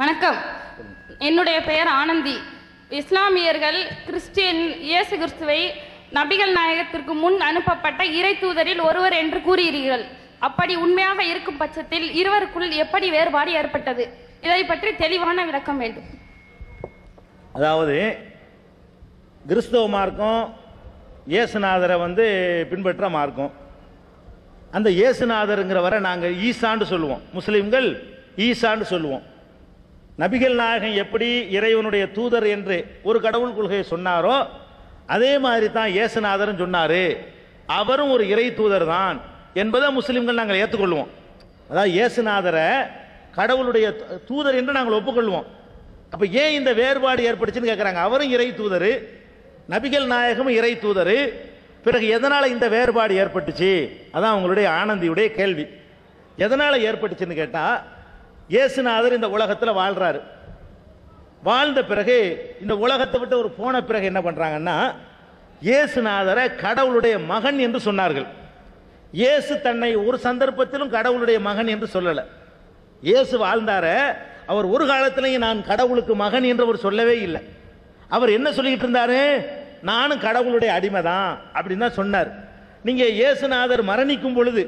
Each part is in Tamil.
வணக்கம். என்னுடைய பெயர் ஆனந்தி. இஸ்லாமியர்கள் கிறிஸ்டியன் இயேசு கிறிஸ்துவை நபிகள் நாயகத்திற்கு முன் அனுப்பப்பட்ட இறை தூதரில் ஒருவர் என்று கூறுகிறீர்கள் அப்படி உண்மையாக இருக்கும் பட்சத்தில் இருவருக்குள் எப்படி வேறுபாடு ஏற்பட்டது? இதை பற்றி தெளிவான விளக்கம் வேண்டும். அதாவது கிறிஸ்தவ மார்க்கம் இயேசுநாதரை வந்து பின்பற்ற மார்க்கம். அந்த இயேசுநாதருங்கிறவரை நாங்கள் ஈசான்னு சொல்லுவோம். முஸ்லீம்கள் ஈசான்னு சொல்லுவோம். நபிகள் நாயகம் எப்படி இறைவனுடைய தூதர் என்று ஒரு கடவுள் கொள்கையை சொன்னாரோ அதே மாதிரி தான் இயேசுநாதரும் சொன்னாரு. அவரும் ஒரு இறை தூதர் தான் என்பதை முஸ்லிம்கள் நாங்கள் ஏற்றுக்கொள்வோம். அதாவது இயேசுநாதரை கடவுளுடைய தூதர் என்று நாங்கள் ஒப்புக்கொள்வோம். அப்போ ஏன் இந்த வேறுபாடு ஏற்பட்டுச்சுன்னு கேட்குறாங்க அவரும் இறை தூதர் நபிகள் நாயகமும் இறை தூதர். பிறகு எதனால் இந்த வேறுபாடு ஏற்பட்டுச்சு? அதான் உங்களுடைய ஆனந்தியுடைய கேள்வி. எதனால் ஏற்பட்டுச்சுன்னு கேட்டால் இயேசுநாதர் இந்த உலகத்தில் வாழ்றாரு. வாழ்ந்த பிறகு இந்த உலகத்தை விட்டு ஒரு போன பிறகு என்ன பண்றாங்கன்னா இயேசுநாதரை கடவுளுடைய மகன் என்று சொன்னார்கள். இயேசு தன்னை ஒரு சந்தர்ப்பத்திலும் கடவுளுடைய மகன் என்று சொல்லல. இயேசு வாழ்ந்தார அவர் ஒரு காலத்திலையும் நான் கடவுளுக்கு மகன் என்று அவர் சொல்லவே இல்லை. அவர் என்ன சொல்லிக்கிட்டு இருந்தாரு? நானும் கடவுளுடைய அடிமை தான் அப்படின்னு தான் சொன்னார். நீங்க இயேசுநாதர் மரணிக்கும் பொழுது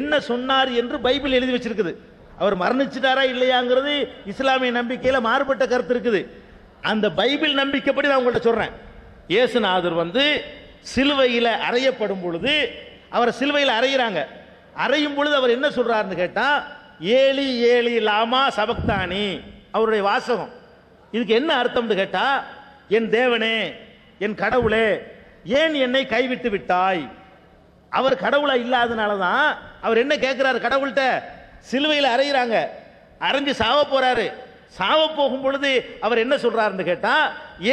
என்ன சொன்னார் என்று பைபிள் எழுதி வச்சிருக்குது. அவர் மரணிச்சிட்டாரா இல்லையாங்கிறது இஸ்லாமிய நம்பிக்கையில் மாறுபட்ட கருத்து இருக்குது. அந்த பைபிள் நம்பிக்கைப்படி நான் உங்கள்கிட்ட சொல்றேன். இயேசுநாதர் வந்து சிலுவையில் அறையப்படும் பொழுது அவரை சிலுவையில் அறையிறாங்க. அறையும் பொழுது அவர் என்ன சொல்றாருன்னு கேட்டால் ஏலி ஏலி லாமா சபக்தானி அவருடைய வாசகம். இதுக்கு என்ன அர்த்தம்னு கேட்டால் என் தேவனே என் கடவுளே ஏன் என்னை கைவிட்டு விட்டாய்? அவர் கடவுளா இல்லாதனால தான் அவர் என்ன கேட்குறாரு கடவுள்கிட்ட? சிலுவையில் அறையிறாங்க. அரைஞ்சு சாவ போறாரு. சாவ போகும் பொழுது அவர் என்ன சொல்றாருன்னு கேட்டா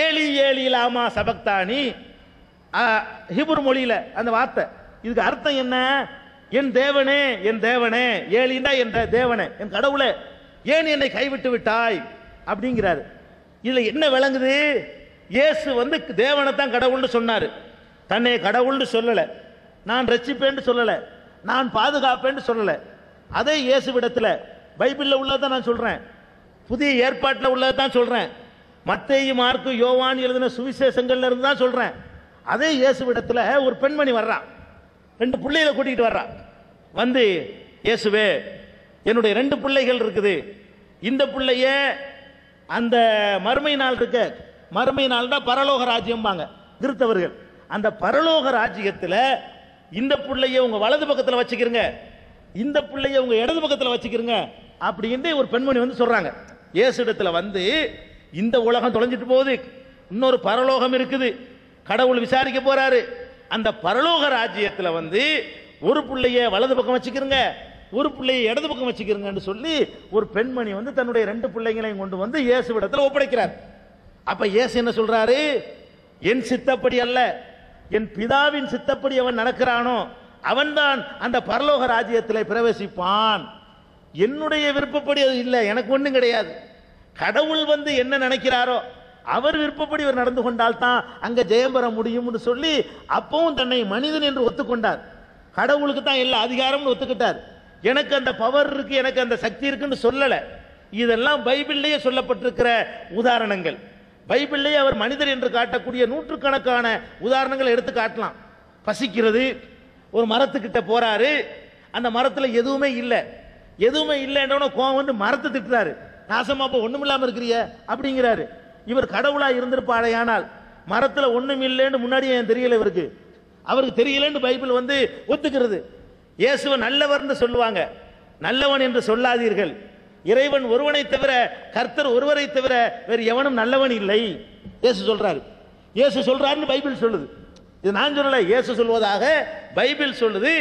ஏலி ஏலி லாமா சபக்தானி. ஹிபுர் மொழியில அந்த வார்த்தை. இதுக்கு அர்த்தம் என்ன? என் தேவனே என் தேவனே ஏலின்னா என் தேவனே என் கடவுளே ஏன் என்னை கைவிட்டு விட்டாய்? அப்படிங்கிறாரு. இதுல என்ன விளங்குது? இயேசு வந்து தேவனை தான் கடவுள்னு சொன்னாரு. தன்னை கடவுள்னு சொல்லலை. நான் ரட்சிப்பேன்னு சொல்லலை. நான் பாதுகாப்பேன்னு சொல்லலை. அதே இயேசுவிடத்துல பைபிளில் உள்ளதை நான் சொல்கிறேன் புதிய ஏற்பாட்டில் உள்ளதை தான் சொல்கிறேன் மத்தேயு மார்க்கு யோவான் எழுதின சுவிசேஷங்கள்ல இருந்து தான் சொல்கிறேன் அதே இயேசுவிடத்துல ஒரு பெண்மணி வர்றான் ரெண்டு பிள்ளைகளை கூட்டிகிட்டு வர்றான் வந்து இயேசுவே என்னுடைய ரெண்டு பிள்ளைகள் இருக்குது. இந்த பிள்ளைய அந்த மறுமை நாள் இருக்க மறுமை நாள்னா பரலோக ராஜ்யம்பாங்க கிறித்தவர்கள். அந்த பரலோக ராஜ்யத்தில் இந்த பிள்ளைய உங்க வலது பக்கத்தில் வச்சுக்கிறங்க இந்த பிள்ளைய உங்க இடது பக்கத்தில் வச்சுக்கிறங்க அப்படின்னு ஒரு பெண்மணி வந்து சொல்றாங்க. இயேசு இடத்துல வந்து இந்த உலகம் தொலைஞ்சிட்டு போகுது. இன்னொரு பரலோகம் இருக்குது. கடவுள் விசாரிக்க போறாரு. அந்த பரலோக ராஜ்யத்தில் வந்து ஒரு பிள்ளைய வலது பக்கம் வச்சுக்கிறங்க ஒரு பிள்ளைய இடது பக்கம் வச்சுக்கிறங்கன்னு சொல்லி ஒரு பெண்மணி வந்து தன்னுடைய ரெண்டு பிள்ளைங்களையும் கொண்டு வந்து இயேசுவிடத்தில் ஒப்படைக்கிறார். அப்ப இயேசு என்ன சொல்றாரு? என் சித்தப்படி அல்ல. என் பிதாவின் சித்தப்படி அவன் நடக்கிறானோ அவன்தான் அந்த பரலோக ராஜ்யத்தில் பிரவேசிப்பான். என்னுடைய விருப்பப்படி அது இல்லை எனக்கு ஒன்றும் கிடையாது. கடவுள் வந்து என்ன நினைக்கிறாரோ அவர் விருப்பப்படி இவர் நடந்து கொண்டால் தான் அங்க ஜெயம் பெற முடியும்னு சொல்லி அப்பவும் தன்னை மனிதன் என்று ஒத்துக்கொண்டார். கடவுளுக்கு தான் எல்லா அதிகாரம்னு ஒத்துக்கிட்டார். எனக்கு அந்த பவர் இருக்கு எனக்கு அந்த சக்தி இருக்குன்னு சொல்லலை. இதெல்லாம் பைபிள்லேயே சொல்லப்பட்டிருக்கிற உதாரணங்கள். பைபிள்லேயே அவர் மனிதர் என்று காட்டக்கூடிய நூற்றுக்கணக்கான உதாரணங்களை எடுத்து காட்டலாம். பசிக்கிறது ஒரு மரத்துக்கிட்ட போறாரு. அந்த மரத்தில் எதுவுமே இல்லை. எதுவுமே இல்லைன்றவன கோவம் வந்து மரத்தை திட்டுறாரு. நாசமா இப்போ ஒன்றும் இல்லாமல் இருக்கிறிய அப்படிங்கிறாரு. இவர் கடவுளாக இருந்திருப்பாடையானால் மரத்தில் ஒன்றும் இல்லைன்னு முன்னாடியே ஏன் தெரியல இவருக்கு. அவருக்கு தெரியலன்னு பைபிள் வந்து ஒத்துக்கிறது. இயேசுவ நல்லவர்னு சொல்லுவாங்க. நல்லவன் என்று சொல்லாதீர்கள். இறைவன் ஒருவனை தவிர கர்த்தர் ஒருவரை தவிர வேறு எவனும் நல்லவன் இல்லை. இயேசு சொல்றாரு. இயேசு சொல்றாருன்னு பைபிள் சொல்லுது. இது நான் சொல்லல இயேசு சொல்வதாக பைபிள் சொல்லுது.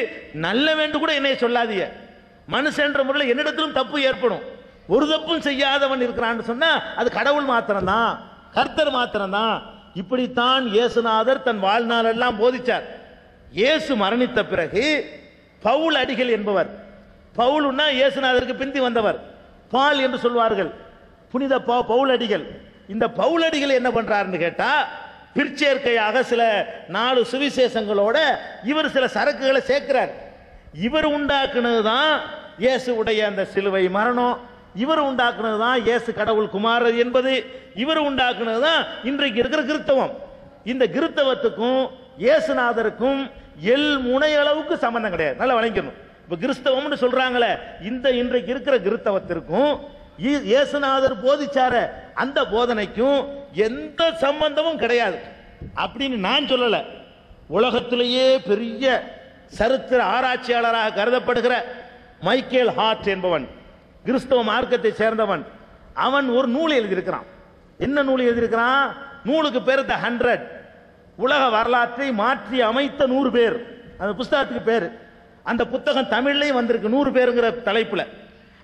நல்லவன் கூட என்னை சொல்லாதீங்க. மனுஷன்ற முறையில் என்னிடத்திலும் தப்பு ஏற்படும். ஒரு தப்பும் செய்யாதவன் இருக்கிறான்னு சொன்னா அது கடவுள் மாத்திரம்தான் கர்த்தர் மாத்திரம்தான். இப்படித்தான் இயேசுநாதர் தன் வாழ்நாளெல்லாம் போதிச்சார். இயேசு மரணித்த பிறகு பவுல் அடிகள் என்பவர். பவுலுன்னா இயேசுநாதருக்கு பிந்தி வந்தவர். பால் என்று சொல்வார்கள். புனித பவுல் அடிகள். இந்த பவுல் அடிகள் என்ன பண்றாருன்னு கேட்டா பிற்சேர்க்கையாக சில நாலு சுவிசேஷங்களோட இவர் சில சரக்குகளை சேர்க்கிறார். இவர் உண்டாக்குனது தான் இயேசுவுடைய அந்த சிலுவை மரணம். இவர் உண்டாக்குனது தான் இயேசு கடவுள் குமாரர் என்பது. இவர் உண்டாக்குனது தான் இன்றைக்கு இருக்கிற கிறித்தவம். இந்த கிறித்தவத்துக்கும் இயேசுநாதருக்கும் எல் முனை அளவுக்கு சம்பந்தம் கிடையாது. நல்லா வழங்கிக்கணும் இப்ப கிறிஸ்தவம்னு சொல்றாங்களே இந்த இன்றைக்கு இருக்கிற கிறித்தவத்திற்கும் இ- இயேசுநாதர் போதிச்சார அந்த போதனைக்கும் எந்த சம்பந்தமும் கிடையாது. அப்படின்னு நான் சொல்லல. உலகத்திலேயே பெரிய சரித்திர ஆராய்ச்சியாளராக கருதப்படுகிற மைக்கேல் ஹார்ட் என்பவன் கிறிஸ்தவ மார்க்கத்தை சேர்ந்தவன் அவன் ஒரு நூல் எழுதியிருக்கிறான். என்ன நூல் எழுதியிருக்கிறான்? நூலுக்கு பேர் த ஹண்ட்ரட் உலக வரலாற்றை மாற்றி அமைத்த நூறு பேர். அந்த புஸ்தகத்துக்கு பேர். அந்த புத்தகம் தமிழ்லையும் வந்திருக்கு நூறு பேருங்கிற தலைப்பில்.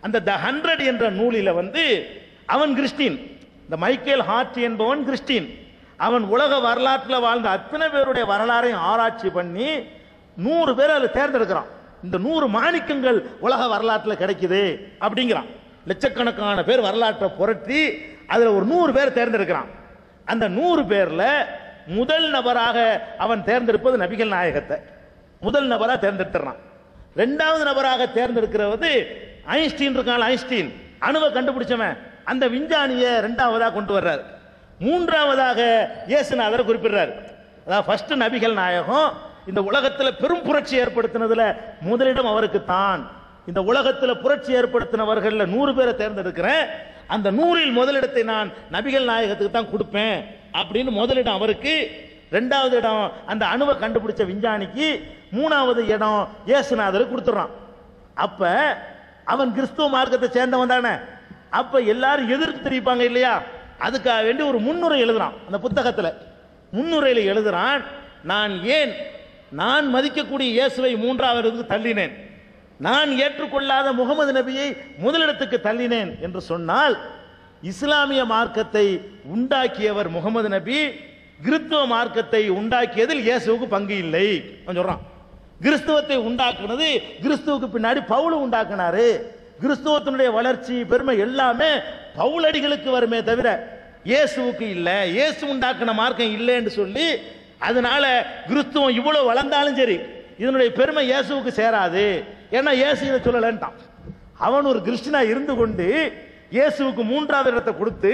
அந்த த ஹண்ட்ரட் என்ற நூலில் வந்து அவன் கிறிஸ்டின். இந்த மைக்கேல் ஹார்ட் என்பவன் கிறிஸ்டின். அவன் உலக வரலாற்றில் வாழ்ந்த அத்தனை பேருடைய வரலாறையும் ஆராய்ச்சி பண்ணி நூறு பேர் அதில் தேர்ந்தெடுக்கிறான். இந்த நூறு மாணிக்கங்கள் உலக வரலாற்றில் கிடைக்குது அப்படிங்கிறான். லட்சக்கணக்கான பேர் வரலாற்றை புரட்டி அதில் ஒரு நூறு பேர் தேர்ந்தெடுக்கிறான். அந்த நூறு பேரில் முதல் நபராக அவன் தேர்ந்தெடுப்பது நபிகள் நாயகத்தை. முதல் நபராக தேர்ந்தெடுத்துறான். ரெண்டாவது நபராக தேர்ந்தெடுக்கிறது ஐன்ஸ்டீன் இருக்கான் ஐன்ஸ்டீன். அணுவை கண்டுபிடிச்சவன். அந்த விஞ்ஞானியை ரெண்டாவதாக கொண்டு வர்றாரு. மூன்றாவதாக இயேசுநாதர் குறிப்பிடுறாரு. அதாவது ஃபர்ஸ்ட் நபிகள் நாயகம் இந்த உலகத்தில் பெரும் புரட்சி ஏற்படுத்தினதுல முதலிடம் அவருக்கு தான். இந்த உலகத்தில் புரட்சி ஏற்படுத்தினவர்களில் நூறு பேரை தேர்ந்தெடுக்கிறேன். அந்த நூறில் முதலிடத்தை நான் நபிகள் நாயகத்துக்கு தான் கொடுப்பேன் அப்படின்னு முதலிடம் அவருக்கு. ரெண்டாவது இடம் அந்த அணுவை கண்டுபிடிச்ச விஞ்ஞானிக்கு மூணாவது இடம் இயேசுநாதருக்கு கொடுத்துட்றான். அப்போ அவன் கிறிஸ்துவ மார்க்கத்தை சேர்ந்தவன் தானே. அப்ப எல்லாரும் எதிர்ப்பு தெரிவிப்பாங்க இல்லையா? அதுக்காக வேண்டி ஒரு முன்னுரை எழுதுறான். அந்த புத்தகத்தில் முன்னுரையில் எழுதுறான் நான் ஏன் நான் மதிக்கக்கூடிய இயேசுவை மூன்றாவது தள்ளினேன்? நான் ஏற்றுக்கொள்ளாத முகமது நபியை முதலிடத்துக்கு தள்ளினேன். என்று சொன்னால் இஸ்லாமிய மார்க்கத்தை உண்டாக்கியவர் முகமது நபி கிறிஸ்துவ மார்க்கத்தை உண்டாக்கியதில் இயேசுவுக்கு பங்கு இல்லை. சொல்றான் கிறிஸ்துவத்தை உண்டாக்குனது கிறிஸ்துவுக்கு பின்னாடி பவுல் உண்டாக்குனாரு. கிறிஸ்துவத்தினுடைய வளர்ச்சி பெருமை எல்லாமே பவுலடிகளுக்கு வருமே தவிர இயேசுவுக்கு இல்லை. இயேசு உண்டாக்குன மார்க்கம் இல்லைன்னு சொல்லி அதனால கிறிஸ்துவம் இவ்வளவு வளர்ந்தாலும் சரி இதனுடைய பெருமை இயேசுவுக்கு சேராது. ஏன்னா இயேசு இதை சொல்லலன்ட்டான். அவன் ஒரு கிறிஸ்டினா இருந்து கொண்டு இயேசுவுக்கு மூன்றாவது இடத்தை கொடுத்து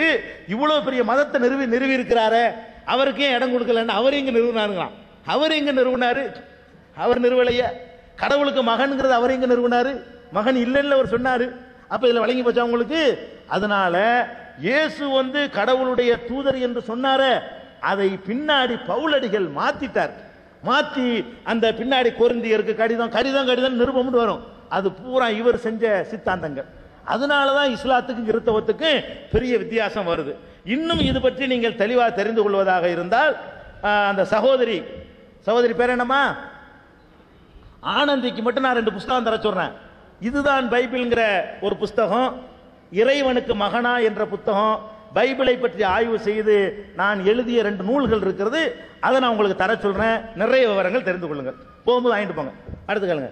இவ்வளவு பெரிய மதத்தை நிறுவி நிறுவி இருக்கிறாரே. அவருக்கு ஏன் இடம் கொடுக்கலன்னு அவர் இங்கே நிறுவனாருங்களாம். அவர் எங்க நிறுவனாரு? அவர் நிறுவலைய. கடவுளுக்கு மகன்கிறது அவர் எங்க நிறுவனாரு? மகன் இல்லைன்னு அவர் சொன்னாரு. அப்ப இதுல வழங்கி போச்சா உங்களுக்கு? அதனால இயேசு வந்து கடவுளுடைய தூதர் என்று சொன்னாரே. அதை பின்னாடி பவுலடிகள் மாத்திட்டார். மாத்தி அந்த பின்னாடி கொருந்தியருக்கு கடிதம் கடிதம் கடிதம் நிருபம்னு வரும். அது பூரா இவர் செஞ்ச சித்தாந்தங்கள். அதனாலதான் இஸ்லாத்துக்கும் கிறிஸ்தவத்துக்கும் பெரிய வித்தியாசம் வருது. இன்னும் இது பற்றி நீங்கள் தெளிவாக தெரிந்து கொள்வதாக இருந்தால் அந்த சகோதரி சகோதரி பேர் என்னம்மா? ஆனந்திக்கு மட்டும் நான் ரெண்டு புஸ்தகம் தர சொல்றேன். இதுதான் பைபிள்ங்கிற ஒரு புஸ்தகம். இறைவனுக்கு மகனா என்ற புத்தகம். பைபிளை பற்றி ஆய்வு செய்து நான் எழுதிய ரெண்டு நூல்கள் இருக்கிறது. அதை நான் உங்களுக்கு தர சொல்றேன். நிறைய விவரங்கள் தெரிந்து கொள்ளுங்கள். போகும்போது வாங்கிட்டு போங்க. அடுத்து கேளுங்க.